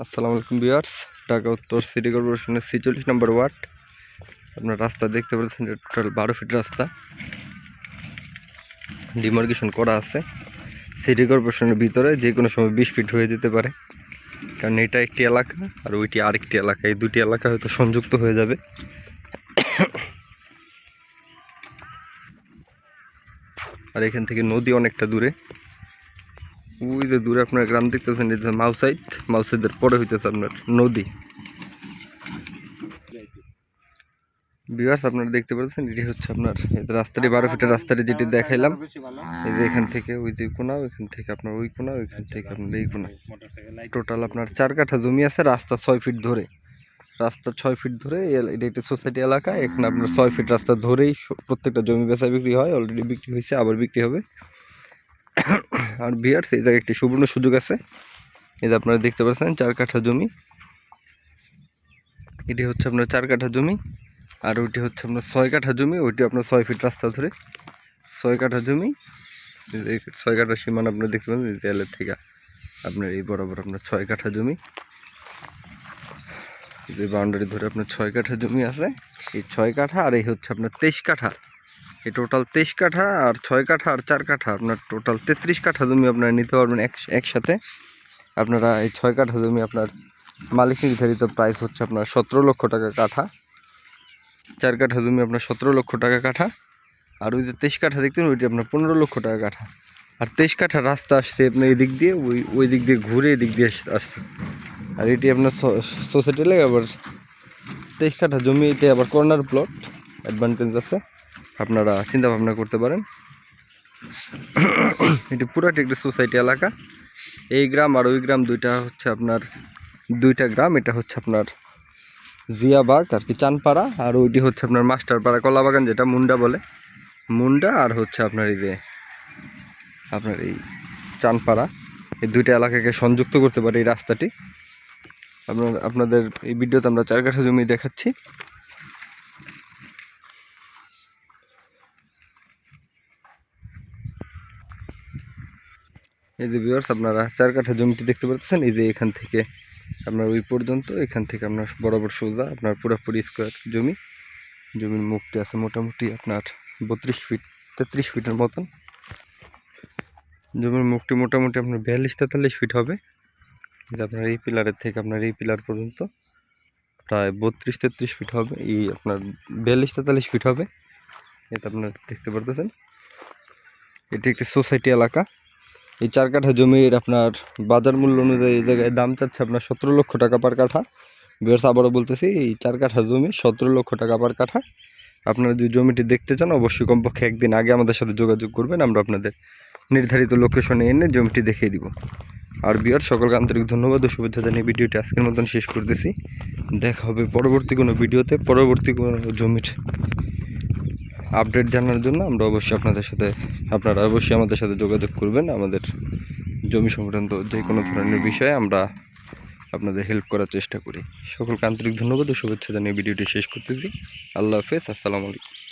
আসসালামু আলাইকুম বিয়ার্স ঢাকা উত্তর সিটি কর্পোরেশনের ছিচল্লিশ নম্বর ওয়ার্ড। আপনার রাস্তা দেখতে পাচ্ছেন টোটাল বারো ফিট রাস্তা। ডিমার্কেশন করা আছে। সিটি কর্পোরেশনের ভিতরে যে কোনো সময় বিশ ফিট হয়ে যেতে পারে। কারণ এটা একটি এলাকা আর ওইটি আরেকটি এলাকা। এই দুটি এলাকা হয়তো সংযুক্ত হয়ে যাবে। আর এখান থেকে নদী অনেকটা দূরে। ওই যে দূরে আপনার গ্রাম দেখতেছেন এটা মাউসাইড মাউসাইদের পরে হইতেছে আপনার নদী। বিভার্স আপনারা দেখতে পাচ্ছেন, এটি হচ্ছে আপনার রাস্তাটি, বারো ফিটের রাস্তাটি যেটি দেখাইলাম। এই যে এখান থেকে ওই যে কোনা ওইখান থেকে আপনার ওই কোনা ওইখান থেকে আপনার এই কোনা টোটাল আপনার চার কাঠা জমি আছে, রাস্তা ছয় ফিট ধরে। রাস্তা ছয় ফিট ধরে এটা একটি সোসাইটি এলাকা, এখানে আপনার ছয় ফিট রাস্তা ধরেই প্রত্যেকটা জমি বেচা বিক্রি হয় অলরেডি বিক্রি হয়েছে, আবার বিক্রি হবে। আর বিয়ার্স এই জায়গায় একটি সুবর্ণ সুযোগ আছে। এই যে আপনারা দেখতে পাচ্ছেন, চার কাঠা জমি। এটি হচ্ছে আপনার চার কাঠা জমি, আর ওইটি হচ্ছে আপনার ছয় কাঠা জমি, ওইটি আপনার ছয় ফিট রাস্তা ধরে। ছয় কাঠা জমি ছয় কাঠা সীমান আপনার দেখতে পাচ্ছেন দেয়ালের থেকে আপনার এই বরাবর আপনার ছয় কাঠা জমি। যে বাউন্ডারি ধরে আপনার ছয় কাঠা জমি আছে। এই ছয় কাঠা আর এই হচ্ছে আপনার তেইশ কাঠা। এই টোটাল তেইশ কাঠা আর ছয় কাঠা আর চার কাঠা, আপনার টোটাল তেত্রিশ কাঠা জমি আপনারা নিতে পারবেন এক, একসাথে। আপনারা এই ছয় কাঠা জমি আপনার মালিক নির্ধারিত প্রাইস হচ্ছে আপনার সতেরো লক্ষ টাকা কাঠা। চার কাঠা জমি আপনার সতেরো লক্ষ টাকা কাঠা। আর ওই যে তেইশ কাঠা দেখতেন ওইটি আপনার পনেরো লক্ষ টাকা কাঠা। আর তেইশ কাঠা রাস্তা আসছে আপনার এই দিক দিয়ে, ওই ওই দিক দিয়ে ঘুরে এই দিক দিয়ে আস- আসছে। আর এটি আপনার সোসাইটি লাগে আবার তেইশ কাঠা জমি, এটি আবার কর্নার প্লট অ্যাডভান্টেজ আছে। আপনারা চিন্তা ভাবনা করতে পারেন। এটি পুরাটি একটি সোসাইটি এলাকা। এই গ্রাম আর ওই গ্রাম দুইটা হচ্ছে আপনার, দুইটা গ্রাম। এটা হচ্ছে আপনার জিয়াবাগ আর কি চানপাড়া। আর ওইটি হচ্ছে আপনার মাস্টারপাড়া কলাবাগান যেটা মুন্ডা বলে। মুন্ডা আর হচ্ছে আপনার এই যে, আপনার এই চানপাড়া। এই দুইটা এলাকাকে সংযুক্ত করতে পারে এই রাস্তাটি। আপনার, আপনাদের এই ভিডিওতে আমরা চার কাঠা জমি দেখাচ্ছি। এই যে ভিউয়ার্স আপনারা চার কাঠা জমিটি দেখতে পাচ্ছেন এই যে এখান থেকে আপনার ওই পর্যন্ত, এখান থেকে আপনার বরাবর সোজা আপনার পুরোপুরি স্কোয়ার জমি। জমির মুখটি আছে মোটামুটি আপনার বত্রিশ ফিট তেত্রিশ ফিটের মতন। জমির মুখটি মোটামুটি আপনার বিয়াল্লিশ তেতাল্লিশ ফিট হবে। আপনার এই পিলারের থেকে আপনার এই পিলার পর্যন্ত প্রায় বত্রিশ তেত্রিশ ফিট হবে। এই আপনার বিয়াল্লিশ তেতাল্লিশ ফিট হবে। এটা আপনার দেখতে পারতেছেন। এটি একটি সোসাইটি এলাকা। এই চার কাঠা জমির আপনার বাজার মূল্য অনুযায়ী এই জায়গায় দাম চাচ্ছে আপনার সতেরো লক্ষ টাকা পার কাঠা। বিয়ার্স, আবারও বলতেছি, এই চার কাঠা জমি সতেরো লক্ষ টাকা পার কাঠা। আপনারা যদি জমিটি দেখতে চান, অবশ্যই কমপক্ষে একদিন আগে আমাদের সাথে যোগাযোগ করবেন, আমরা আপনাদের নির্ধারিত লোকেশনে এনে জমিটি দেখিয়ে দিব। আর বিয়ার সকলকে আন্তরিক ধন্যবাদ ও শুভেচ্ছা জানিয়ে ভিডিওটি আজকের মতন শেষ করতেছি। দেখা হবে পরবর্তী কোনো ভিডিওতে, পরবর্তী কোনো জমির আপডেট জানার জন্য আমরা অবশ্যই আপনাদের সাথে, আপনারা অবশ্যই আমাদের সাথে যোগাযোগ করবেন। আমাদের জমি সংক্রান্ত যে কোনো ধরনের বিষয়ে আমরা আপনাদের হেল্প করার চেষ্টা করি। সকলকে আন্তরিক ধন্যবাদ ও শুভেচ্ছা জানিয়ে ভিডিওটি শেষ করতেছি। আল্লাহ হাফেজ, আসসালামু আলাইকুম।